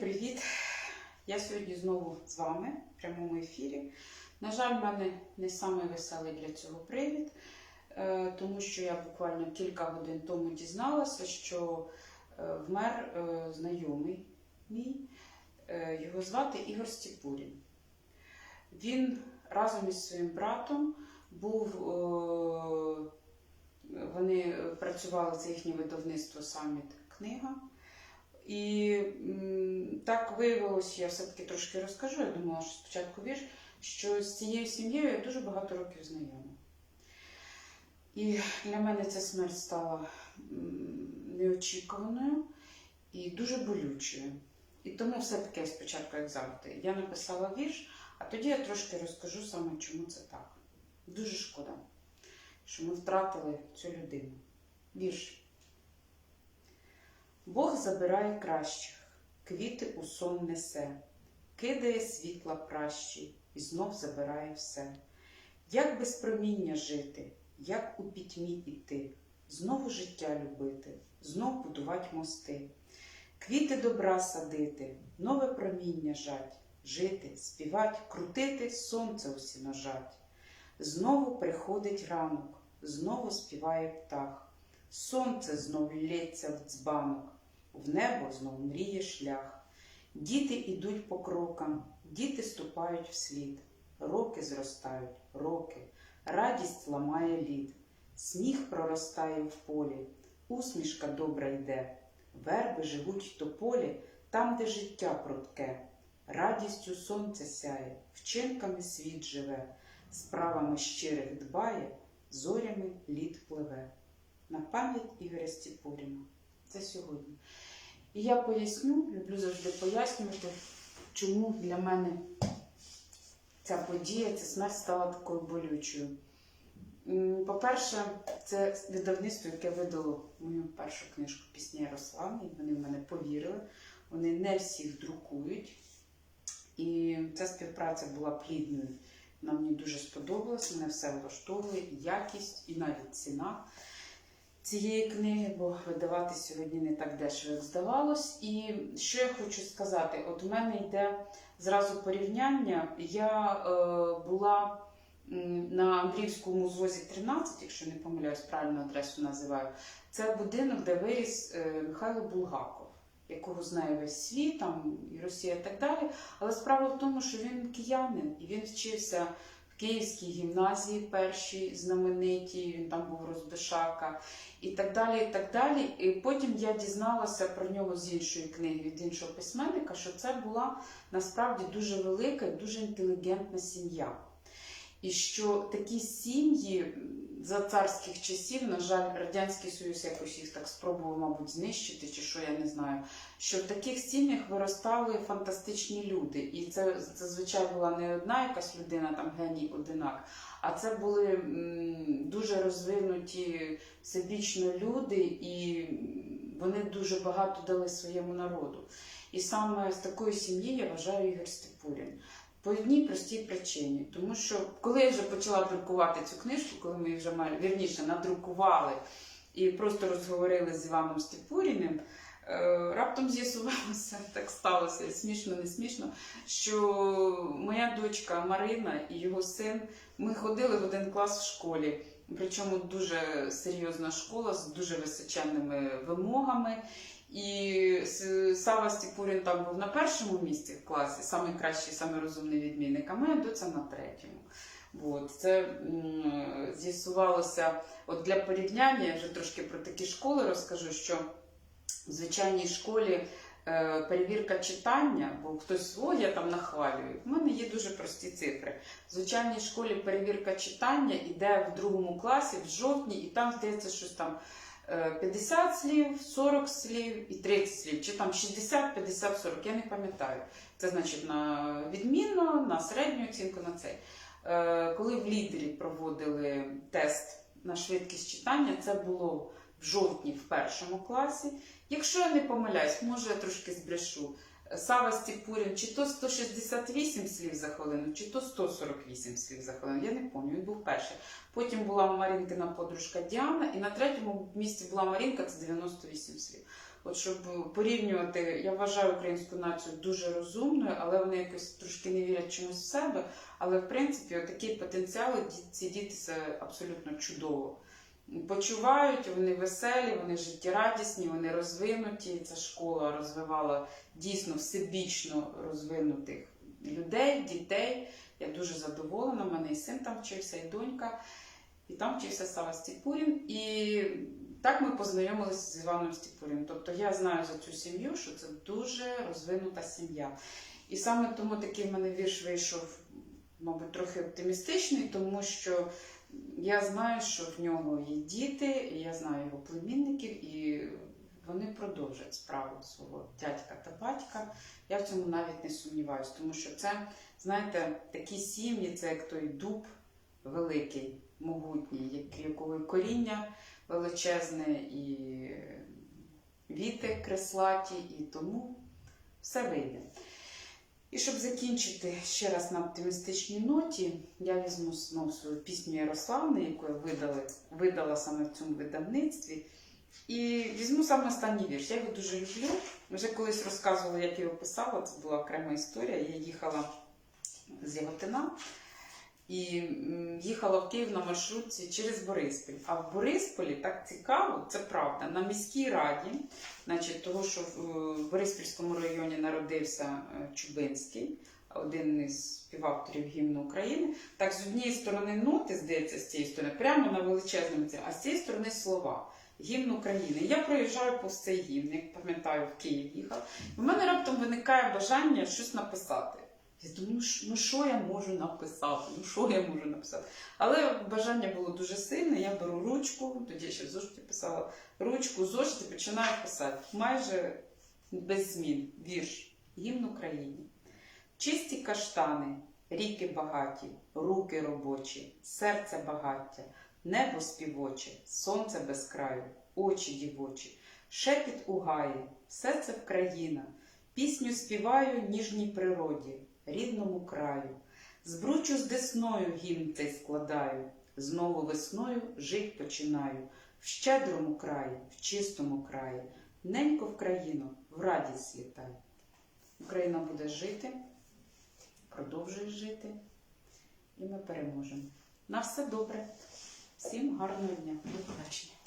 привіт! Я сьогодні знову з вами в прямому ефірі. На жаль, в мене не самий веселий для цього привід, е, тому що я буквально кілька годин тому дізналася, що е, вмер е, знайомий мій. Його звати Ігор Стіпурін. Він разом із своїм братом був. Вони працювали це їхнє видавництво Саміт Книга. І так виявилось, я все-таки трошки розкажу. Я думала, що спочатку вірш, що з цією сім'єю я дуже багато років знайома. І для мене ця смерть стала неочікуваною і дуже болючою. І тому все-таки спочатку, як завжди, я написала вірш, а тоді я трошки розкажу саме, чому це так. Дуже шкода, що ми втратили цю людину. Вірш. Бог забирає кращих, квіти у сон несе, кидає світла пращі і знов забирає все. Як без проміння жити, як у пітьмі іти, знову життя любити, знов будувати мости, квіти добра садити, нове проміння жать, жити, співать, крутити, сонце усі нажать. Знову приходить ранок, знову співає птах. Сонце знов лється в дзбанок, в небо знов мріє шлях. Діти ідуть по крокам, діти ступають вслід, роки зростають, роки, радість ламає лід, сніг проростає в полі, усмішка добра йде, верби живуть в тополі, там, де життя прудке, радістю сонце сяє, вчинками світ живе, справами щирих дбає, зорями лід пливе. На пам'ять Ігоря Стіпуріна. Це сьогодні. І я поясню, люблю завжди пояснювати, чому для мене ця подія, ця смерть стала такою болючою. По-перше, це видавництво, яке видало мою першу книжку Пісні Ярославни, вони в мене повірили. Вони не всіх друкують. І ця співпраця була плідною. Вона мені дуже сподобалась, мене все влаштовує, якість, і навіть ціна цієї книги, бо видавати сьогодні не так дешево, як здавалось. І що я хочу сказати? От у мене йде зразу порівняння. Я е, була на Андріївському звозі 13, якщо не помиляюсь, правильну адресу називаю. Це будинок, де виріс е, Михайло Булгаков, якого знає весь світ, там і Росія і так далі. Але справа в тому, що він киянин і він вчився Київській гімназії, першій знамениті, він там був розбишака і так далі. І так далі. І потім я дізналася про нього з іншої книги, від іншого письменника, що це була насправді дуже велика дуже інтелігентна сім'я. І що такі сім'ї за царських часів, на жаль, Радянський Союз якось їх так спробував, мабуть, знищити, чи що я не знаю. Що в таких сім'ях виростали фантастичні люди. І це зазвичай була не одна якась людина, там геній одинак, а це були дуже розвинуті всебічно люди, і вони дуже багато дали своєму народу. І саме з такої сім'ї я вважаю Ігор Степурін. По одній простій причині, тому що коли я вже почала друкувати цю книжку, коли ми її вже мали вірніше надрукували і просто розговорили з Іваном Степуріним, е, раптом з'ясувалося, так сталося, смішно, не смішно, що моя дочка Марина і його син ми ходили в один клас в школі. Причому дуже серйозна школа з дуже височенними вимогами. І Сава Стіпурін там був на першому місці в класі, самий кращий, самий розумний відмінник, а моя доця на третьому. От. Це з'ясувалося от для порівняння, я вже трошки про такі школи розкажу, що в звичайній школі е, перевірка читання, бо хтось свого я там нахвалюю. У мене є дуже цифри. В звичайній школі перевірка читання йде в другому класі, в жовтні, і там здається, щось там. е, 50 слів, 40 слів і 30 слів, чи там 60, 50, 40, я не пам'ятаю. Це значить на відмінно, на середню оцінку на цей. Е, Коли в лідері проводили тест на швидкість читання, це було в жовтні в першому класі. Якщо я не помиляюсь, може я трошки збрешу. Сава Стіпурін, чи то 168 слів за хвилину, чи то 148 слів за хвилину. Я не пам'ятаю, він був перший. Потім була Марінкина подружка Діана, і на третьому місці була Марінка, це 98 слів. от щоб порівнювати, я вважаю українську націю дуже розумною, але вони якось трошки не вірять чомусь в себе. Але в принципі, такий потенціал ці діти це абсолютно чудово. Почувають, вони веселі, вони життєрадісні, вони розвинуті. Ця школа розвивала дійсно всебічно розвинутих людей, дітей. Я дуже задоволена. У мене і син там вчився, і донька, і там вчився Сава Стіпурін. І так ми познайомилися з Іваном Стіпуріним. Тобто я знаю за цю сім'ю, що це дуже розвинута сім'я. І саме тому такий в мене вірш вийшов, мабуть, трохи оптимістичний, тому що я знаю, що в нього є діти, я знаю його племінників, і вони продовжать справу свого дядька та батька. Я в цьому навіть не сумніваюся, тому що це, знаєте, такі сім'ї, це як той дуб великий, могутній, як- якого коріння величезне, і віти креслаті, і тому все вийде. І щоб закінчити ще раз на оптимістичній ноті, я візьму знову свою пісню Ярославни, яку я видала, видала саме в цьому видавництві. І візьму саме останній вірш. Я його дуже люблю. Вже колись розказувала, як я його писала, це була окрема історія. Я їхала з Яготина і їхала в Київ на маршрутці через Бориспіль. А в Борисполі так цікаво, це правда, на міській раді, значить, того, що в Бориспільському районі народився е, Чубинський, один із співавторів гімну України. Так, з однієї сторони ноти, здається, з цієї сторони, прямо на величезному ці, а з цієї сторони слова. Гімн України. Я проїжджаю повз цей гімн, як пам'ятаю, в Київ їхав. У мене раптом виникає бажання щось написати. Я думаю, ну що- ну я можу написати? Ну що я можу написати? Але бажання було дуже сильне. Я беру ручку, тоді я ще в зошиті писала ручку, зошит і починаю писати. Майже без змін. Вірш. Гімн Україні. Чисті каштани, ріки багаті, руки робочі, серце багаття, небо співоче, сонце без краю, очі дівочі, шепіт у гаї, все це Вкраїна. Пісню співаю ніжній природі, рідному краю. Збручу з десною гімн цей складаю, знову весною жить починаю. В щедрому краї, в чистому краї, ненько в країну, в радість світай. Україна буде жити, продовжує жити, і ми переможемо. На все добре. Всім гарного дня. До побачення.